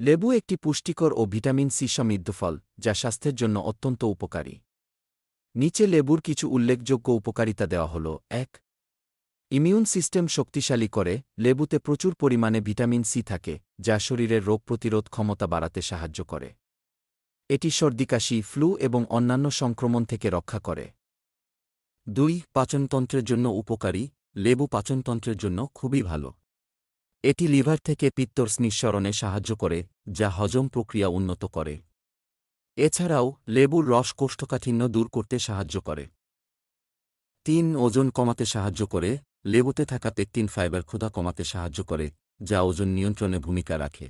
লেবু একটি পুষ্টিকর ও ভিটামিন সি সমৃদ্ধ ফল, যা স্বাস্থ্যের জন্য অত্যন্ত উপকারী। নিচে লেবুর কিছু উল্লেখযোগ্য উপকারিতা দেওয়া হল, এক, ইমিউন সিস্টেম শক্তিশালী করে, লেবুতে প্রচুর পরিমাণে ভিটামিন সি থাকে, যা শরীরের রোগ প্রতিরোধ ক্ষমতা বাড়াতে সাহায্য করে। এটি সর্দিকাশি, ফ্লু এবং অন্যান্য সংক্রমণ থেকে রক্ষা করে। দুই, পাচনতন্ত্রের জন্য উপকারী, লেবু পাচনতন্ত্রের জন্য খুবই ভালো। এটি লিভার থেকে পিত্তর নিঃসরণে সাহায্য করে, যা হজম প্রক্রিয়া উন্নত করে। এছাড়াও, লেবুর রস কোষ্ঠকাঠিন্য দূর করতে সাহায্য করে। তিন, ওজন কমাতে সাহায্য করে। লেবুতে থাকা পেকটিন ফাইবার ক্ষুধা কমাতে সাহায্য করে, যা ওজন নিয়ন্ত্রণে ভূমিকা রাখে।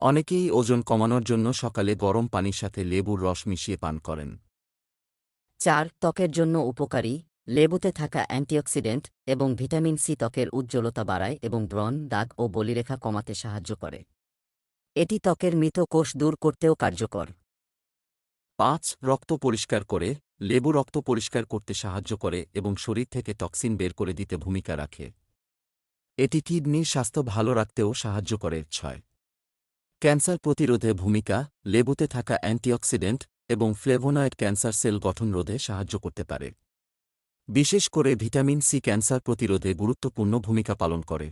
অনেকেই ওজন কমানোর জন্য সকালে গরম পানির সাথে লেবুর রস মিশিয়ে পান করেন। চার, ত্বকের জন্য উপকারী। লেবুতে থাকা অ্যান্টিঅক্সিডেন্ট এবং ভিটামিন সি ত্বকের উজ্জ্বলতা বাড়ায় এবং ব্রণ, দাগ ও বলিরেখা কমাতে সাহায্য করে। এটি ত্বকের মৃত কোষ দূর করতেও কার্যকর। পাঁচ, রক্ত পরিষ্কার করে, লেবু রক্ত পরিষ্কার করতে সাহায্য করে এবং শরীর থেকে টক্সিন বের করে দিতে ভূমিকা রাখে। এটি কিডনির স্বাস্থ্য ভালো রাখতেও সাহায্য করে, ছয়। ক্যান্সার প্রতিরোধে ভূমিকা, লেবুতে থাকা অ্যান্টিঅক্সিডেন্ট এবং ফ্লেভোনয়েড ক্যান্সার সেল গঠন রোধে সাহায্য করতে পারে। বিশেষ করে ভিটামিন সি ক্যান্সার প্রতিরোধে গুরুত্বপূর্ণ ভূমিকা পালন করে।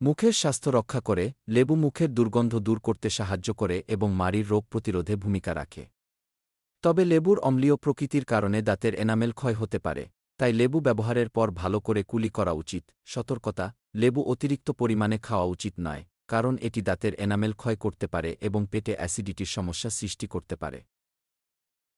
মুখের স্বাস্থ্য রক্ষা করে, লেবু মুখের দুর্গন্ধ দূর করতে সাহায্য করে এবং মাড়ির রোগ প্রতিরোধে ভূমিকা রাখে। তবে লেবুর অম্লীয় প্রকৃতির কারণে দাঁতের এনামেল ক্ষয় হতে পারে, তাই লেবু ব্যবহারের পর ভালো করে কুলি করা উচিত। সতর্কতা, লেবু অতিরিক্ত পরিমাণে খাওয়া উচিত নয়, কারণ এটি দাঁতের এনামেল ক্ষয় করতে পারে এবং পেটে অ্যাসিডিটির সমস্যা সৃষ্টি করতে পারে।